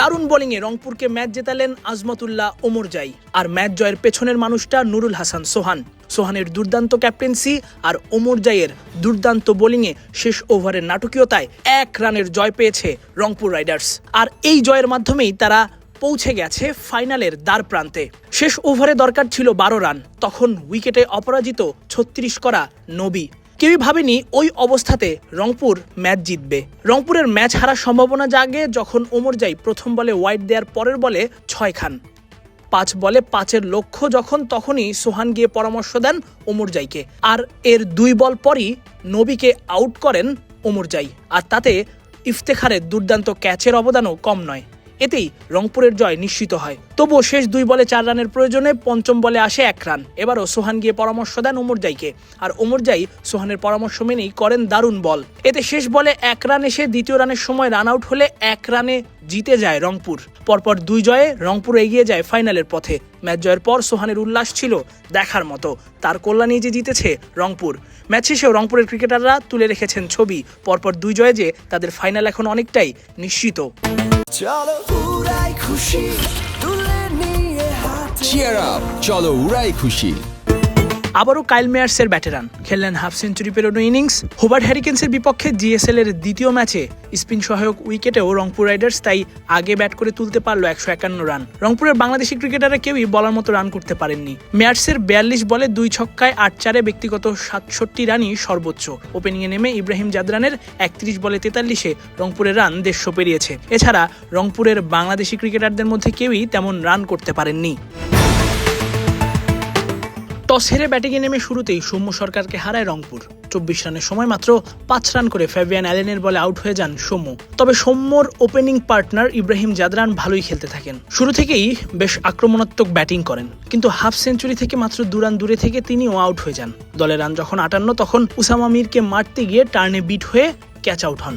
দারুণ বোলিংয়ে রংপুরকে ম্যাচ জেতালেন আজমতুল্লাহ ওমরজাই আর ম্যাচ জয়ের পেছনের মানুষটা নুরুল হাসান সোহান। সোহানের দুর্দান্ত ক্যাপ্টেন্সি আর ওমরজাইয়ের দুর্দান্ত বোলিংয়ে শেষ ওভারের নাটকীয়তায় এক রানের জয় পেয়েছে রংপুর রাইডার্স। আর এই জয়ের মাধ্যমেই তারা পৌঁছে গেছে ফাইনালের দ্বার প্রান্তে। শেষ ওভারে দরকার ছিল বারো রান। তখন উইকেটে অপরাজিত ছত্রিশ করা নবী। কেউই ভাবেনি ওই অবস্থাতে রংপুর ম্যাচ জিতবে। রংপুরের ম্যাচ হারার সম্ভাবনা জাগে যখন ওমরজাই প্রথম বলে ওয়াইড দেওয়ার পরের বলে ছয় খান। পাঁচ বলে পাঁচের লক্ষ্য যখন তখনই সোহান গিয়ে পরামর্শ দেন ওমরজাইকে আর এর দুই বল পরই নবীকে আউট করেন ওমরজাই আর তাতে ইফতেখারের দুর্দান্ত ক্যাচের অবদানও কম নয়। এতেই রংপুরের জয় নিশ্চিত হয়। তবুও শেষ দুই বলে চার রানের প্রয়োজনে পঞ্চম বলে আসে এক রান। এবারও সোহান গিয়ে পরামর্শ দেন ওমরজাইকে আর ওমরজাই সোহানের পরামর্শ মেনেই করেন দারুণ বল। এতে শেষ বলে এক রান এসে দ্বিতীয় রানের সময় রান আউট হলে এক রানে জিতে যায় রংপুর। পরপর দুই জয়ে রংপুর এগিয়ে যায় ফাইনালের পথে। ম্যাচ জয়ের পর সোহানের উল্লাস ছিল দেখার মতো। তার কল্যাণে যে জিতেছে রংপুর। ম্যাচ শেষেও রংপুরের ক্রিকেটাররা তুলে রেখেছেন ছবি। পরপর দুই জয়ে যে তাদের ফাইনাল এখন অনেকটাই নিশ্চিত। চিয়ার আপ চলো উড়াই খুশি। আবারও কাইল মেয়ার্সের ব্যাটেরান। খেললেন হাফ সেঞ্চুরি পেরোনো ইনিংস। হোবার্ট হ্যারিকেন্সের বিপক্ষে জিএসএল এর দ্বিতীয় ম্যাচে স্পিন সহায়ক উইকেটেও রংপুর রাইডার্স তাই আগে ব্যাট করে তুলতে পারল একশো একান্ন রান। রংপুরের বাংলাদেশি ক্রিকেটাররা কেউই বলার মতো রান করতে পারেননি। মেয়ার্সের বিয়াল্লিশ বলে দুই ছক্কায় আট চারে ব্যক্তিগত সাতষট্টি রানই সর্বোচ্চ। ওপেনিংয়ে নেমে ইব্রাহিম জাদরানের একত্রিশ বলে তেতাল্লিশে রংপুরের রান দেড়শো পেরিয়েছে। এছাড়া রংপুরের বাংলাদেশি ক্রিকেটারদের মধ্যে কেউই তেমন রান করতে পারেননি। টস হেরে ব্যাটিংয়ে নেমে শুরুতেই সৌম্য সরকারকে হারায় রংপুর। চব্বিশ রানের সময় মাত্র পাঁচ রান করে ফ্যাভিয়ান অ্যালেনের বলে আউট হয়ে যান সৌম্য। তবে সৌম্যর ওপেনিং পার্টনার ইব্রাহিম জাদরান ভালোই খেলতে থাকেন। শুরু থেকেই বেশ আক্রমণাত্মক ব্যাটিং করেন, কিন্তু হাফ সেঞ্চুরি থেকে মাত্র দু রান দূরে থেকে তিনিও আউট হয়ে যান। দলের রান যখন আটান্ন, তখন উসামা মিরকে মারতে গিয়ে টার্নে বিট হয়ে ক্যাচ আউট হন।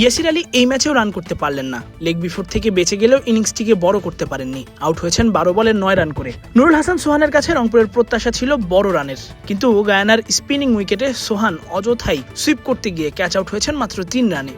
ইয়াসির আলী এই ম্যাচেও রান করতে পারলেন না। লেগ বিফোর থেকে বেঁচে গেলেও ইনিংসটিকে বড় করতে পারেননি। আউট হয়েছেন বারো বলে নয় রান করে। নুরুল হাসান সোহানের কাছে রংপুরের প্রত্যাশা ছিল বড় রানের। কিন্তু গায়ানার স্পিনিং উইকেটে সোহান অযথাই সুইপ করতে গিয়ে ক্যাচ আউট হয়েছেন মাত্র তিন রানে।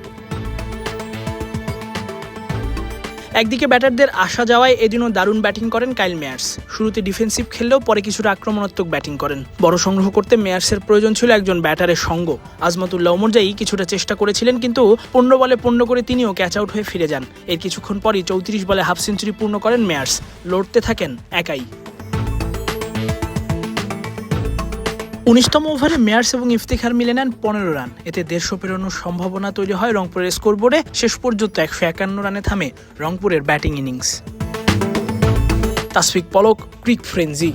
একদিকে ব্যাটারদের আসা যাওয়ায় এদিনও দারুণ ব্যাটিং করেন কাইল মেয়ার্স। শুরুতে ডিফেন্সিভ খেললেও পরে কিছুটা আক্রমণাত্মক ব্যাটিং করেন। বড় সংগ্রহ করতে মেয়ার্সের প্রয়োজন ছিল একজন ব্যাটারের সঙ্গ। আজমতুল্লাহ ওমরজাই কিছুটা চেষ্টা করেছিলেন কিন্তু পণ্য বলে পণ্য করে তিনিও ক্যাচ আউট হয়ে ফিরে যান। এর কিছুক্ষণ পরই চৌত্রিশ বলে হাফ সেঞ্চুরি পূর্ণ করেন মেয়ার্স। লড়তে থাকেন একাই। উনিশতম ওভারে মেয়ার্স এবং ইফতিখার মিলে নেন পনেরো রান। এতে দেড়শো পেরোনোর সম্ভাবনা তৈরি হয় রংপুরের স্কোরবোর্ডে। শেষ পর্যন্ত একশো একান্ন রানে থামে রংপুরের batting innings. Tasfiq Palak, cric frenzy